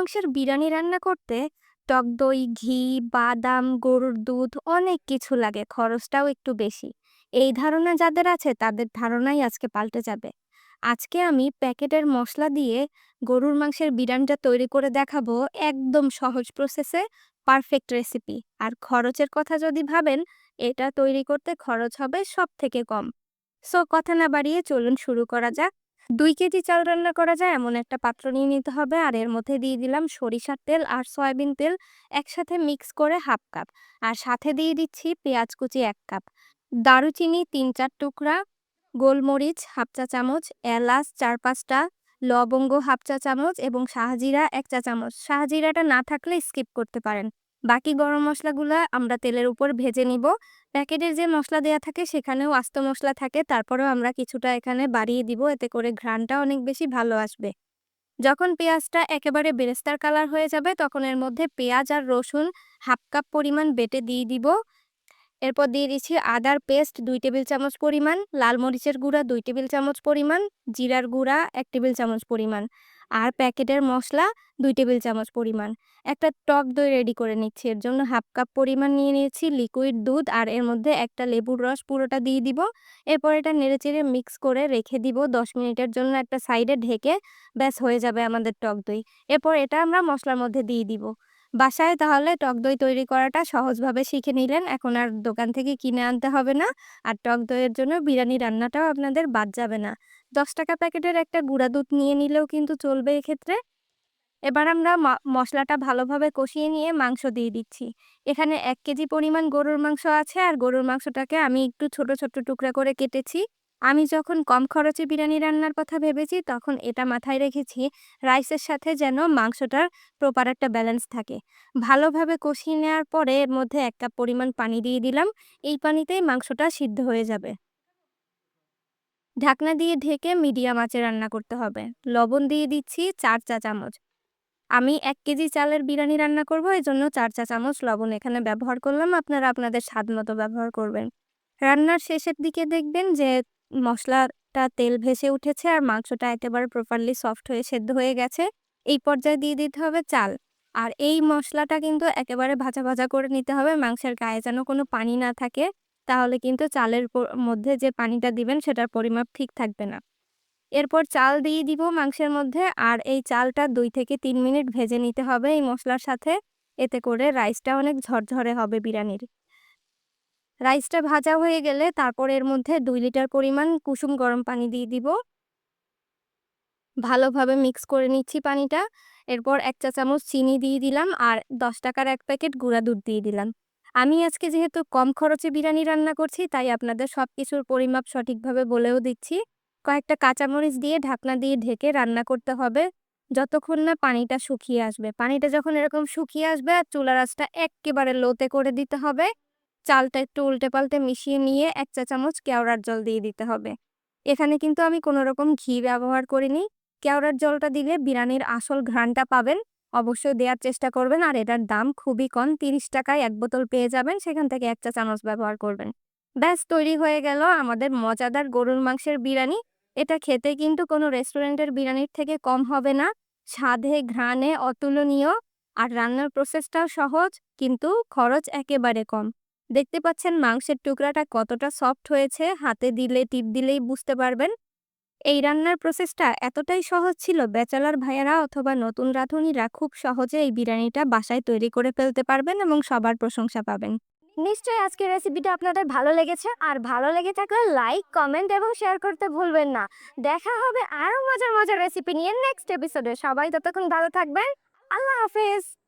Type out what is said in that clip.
মাংসের বিরিয়ানি রান্না করতে টক দই, ঘি, বাদাম, গরুর দুধ, অনেক কিছু লাগে, খরচটাও একটু বেশি। এই ধারণা যাদের আছে, তাদের ধারণাই আজকে পাল্টে যাবে। আজকে আমি প্যাকেটের মশলা দিয়ে গরুর মাংসের বিরিয়ানিটা তৈরি করে দেখাবো একদম সহজ প্রসেসে পারফেক্ট রেসিপি আর খরচের কথা যদি ভাবেন, এটা তৈরি করতে খরচ হবে সব থেকে কম। সো কথা না বাড়িয়ে চলুন শুরু করা যাক। দুই কেজি চাল রান্না করা যায়, এমন একটা পাত্র নিয়ে নিতে হবে। আর এর মধ্যে দিয়ে দিলাম সরিষার তেল আর সয়াবিন তেল একসাথে মিক্স করে হাফ কাপ। আর সাথে দিয়ে দিচ্ছি পেঁয়াজ কুচি এক কাপ। দারুচিনি তিন চার টুকরা, গোলমরিচ হাফ চা চামচ, এলাচ চার পাঁচটা, লবঙ্গ হাফ চা চামচ এবং শাহজিরা এক চা চামচ। শাহজিরাটা না থাকলে স্কিপ করতে পারেন। বাকি গরম মশলাগুলো আমরা তেলের উপর ভেজে নিব। প্যাকেটের যে মশলা দেয়া থাকে সেখানেও আস্ত মশলা থাকে, তারপরেও আমরা কিছুটা এখানে বাড়িয়ে দিব, এতে করে ঘ্রাণটা অনেক বেশি ভালো আসবে। যখন পেঁয়াজটা একেবারে বেরেস্তার কালার হয়ে যাবে, তখন এর মধ্যে পেঁয়াজ আর রসুন হাফ কাপ পরিমাণ বেটে দিয়ে দিব। এরপর দিয়ে দিচ্ছি আদার পেস্ট দুই টেবিল চামচ পরিমাণ, লাল মরিচের গুঁড়া দুই টেবিল চামচ পরিমাণ, জিরার গুঁড়া এক টেবিল চামচ পরিমাণ আর প্যাকেটের মশলা দুই টেবিল চামচ পরিমাণ। একটা টক দই রেডি করে নিচ্ছি, এর জন্য হাফ কাপ পরিমাণ নিয়ে নিয়েছি লিকুইড দুধ আর এর মধ্যে একটা লেবুর রস পুরোটা দিয়ে দিব। এরপর এটা নেড়েচেড়ে মিক্স করে রেখে দিব দশ মিনিটের জন্য একটা সাইডে ঢেকে, ব্যাস হয়ে যাবে আমাদের টক দই। এরপর এটা আমরা মশলার মধ্যে দিয়ে দিব। বাসায় তাহলে টক দই তৈরি করাটা সহজভাবে শিখে নিলেন। এখন আর দোকান থেকে কিনে আনতে হবে না। আর টক দইয়ের জন্য বিরিয়ানি রান্নাটাও আপনাদের বাদ যাবে না। দশ টাকা প্যাকেটের একটা গুঁড়া দুধ নিয়ে নিলেও কিন্তু চলবে এক্ষেত্রে। এবার আমরা মশলাটা ভালোভাবে কষিয়ে নিয়ে মাংস দিয়ে দিচ্ছি। এখানে এক কেজি পরিমাণ গরুর মাংস আছে। আর গরুর মাংসটাকে আমি একটু ছোট ছোট টুকরা করে কেটেছি। আমি যখন কম খরচে বিরিয়ানি রান্নার কথা ভেবেছি, তখন এটা মাথায় রেখেছি রাইসের সাথে যেন মাংসটার প্রপার একটা ব্যালেন্স থাকে। ভালোভাবে কষিয়ে নেওয়ার পরে এর মধ্যে এক কাপ পরিমাণ পানি দিয়ে দিলাম, এই পানিতেই মাংসটা সিদ্ধ হয়ে যাবে। ঢাকনা দিয়ে ঢেকে মিডিয়াম আঁচে রান্না করতে হবে। লবণ দিয়ে দিচ্ছি চার চা চামচ। আমি এক কেজি চালের বিরিয়ানি রান্না করব এই জন্য চার চা চামচ লবণ এখানে ব্যবহার করলাম, আপনারা আপনাদের স্বাদ মতো ব্যবহার করবেন। রান্নার শেষের দিকে দেখবেন যে মশলাটা তেল ভেসে উঠেছে আর মাংসটা একেবারে প্রপারলি সফট হয়ে সেদ্ধ হয়ে গেছে। এই পর্যায়ে দিয়ে দিতে হবে চাল। আর এই মশলাটা কিন্তু একেবারে ভাজা ভাজা করে নিতে হবে, মাংসের গায়ে যেন কোনো পানি না থাকে। তাহলে কিন্তু চালের মধ্যে যে পানিটা দিবেন সেটার পরিমাপ ঠিক থাকবে না। এরপর চাল দিয়ে দিব মাংসের মধ্যে আর এই চালটা দুই থেকে তিন মিনিট ভেজে নিতে হবে এই মশলার সাথে। এতে করে রাইসটা অনেক ঝরঝরে হবে বিরিয়ানির। রাইসটা ভাজা হয়ে গেলে তারপর এর মধ্যে দুই লিটার পরিমাণ কুসুম গরম পানি দিয়ে দিব। ভালোভাবে মিক্স করে নিচ্ছি পানিটা। এরপর এক চা চামচ চিনি দিয়ে দিলাম আর দশ টাকার এক প্যাকেট গুঁড়া দুধ দিয়ে দিলাম। আমি আজকে যেহেতু কম খরচে বিরিয়ানি রান্না করছি, তাই আপনাদের সব কিছুর পরিমাপ সঠিকভাবে বলেও দিচ্ছি। কয়েকটা কাঁচামরিচ দিয়ে ঢাকনা দিয়ে ঢেকে রান্না করতে হবে। যতক্ষণ না পানিটা শুকিয়ে আসবে। পানিটা যখন এরকম শুকিয়ে আসবে আর চুলা রাসটা একেবারে লোতে করে দিতে হবে। চালটা একটু উল্টে পাল্টে মিশিয়ে নিয়ে এক চা চামচ কেওড়ার জল দিয়ে দিতে হবে। এখানে কিন্তু আমি কোনো রকম ঘি ব্যবহার করিনি। কেওড়ার জলটা দিলে বিরিয়ানির আসল ঘ্রাণটা পাবেন। অবশ্যই দেওয়ার চেষ্টা করবেন আর এটার দাম খুবই কম, তিরিশ টাকায় এক বোতল পেয়ে যাবেন, সেখান থেকে এক চা চামচ ব্যবহার করবেন। ব্যাস, তৈরি হয়ে গেল আমাদের মজাদার গরুর মাংসের বিরিয়ানি। এটা খেতে কিন্তু কোনো রেস্টুরেন্টের বিরিয়ানির থেকে কম হবে না। স্বাদে, ঘ্রাণে, অতুলনীয়। আর রান্নার প্রসেসটাও সহজ, কিন্তু খরচ একেবারে কম। দেখতে পাচ্ছেন মাংসের টুকরাটা কতটা সফট হয়েছে, হাতে দিলে, টিপ দিলেই বুঝতে পারবেন। এই রান্নার প্রসেসটা এতটাই সহজ ছিল, ব্যাচেলার ভাইয়ারা অথবা নতুন রাঁধুনিরা খুব সহজে এই বিরিয়ানিটা বাসায় তৈরি করে ফেলতে পারবেন এবং সবার প্রশংসা পাবেন। নিশ্চয়ই আজকের রেসিপিটা আপনাদের ভালো লেগেছে, আর ভালো লেগে থাকলে লাইক, কমেন্ট এবং শেয়ার করতে ভুলবেন না। দেখা হবে আরও মজার মজার রেসিপি নিয়ে নেক্সট এপিসোডে। সবাই ততক্ষণ ভালো থাকবেন। আল্লাহ হাফেজ।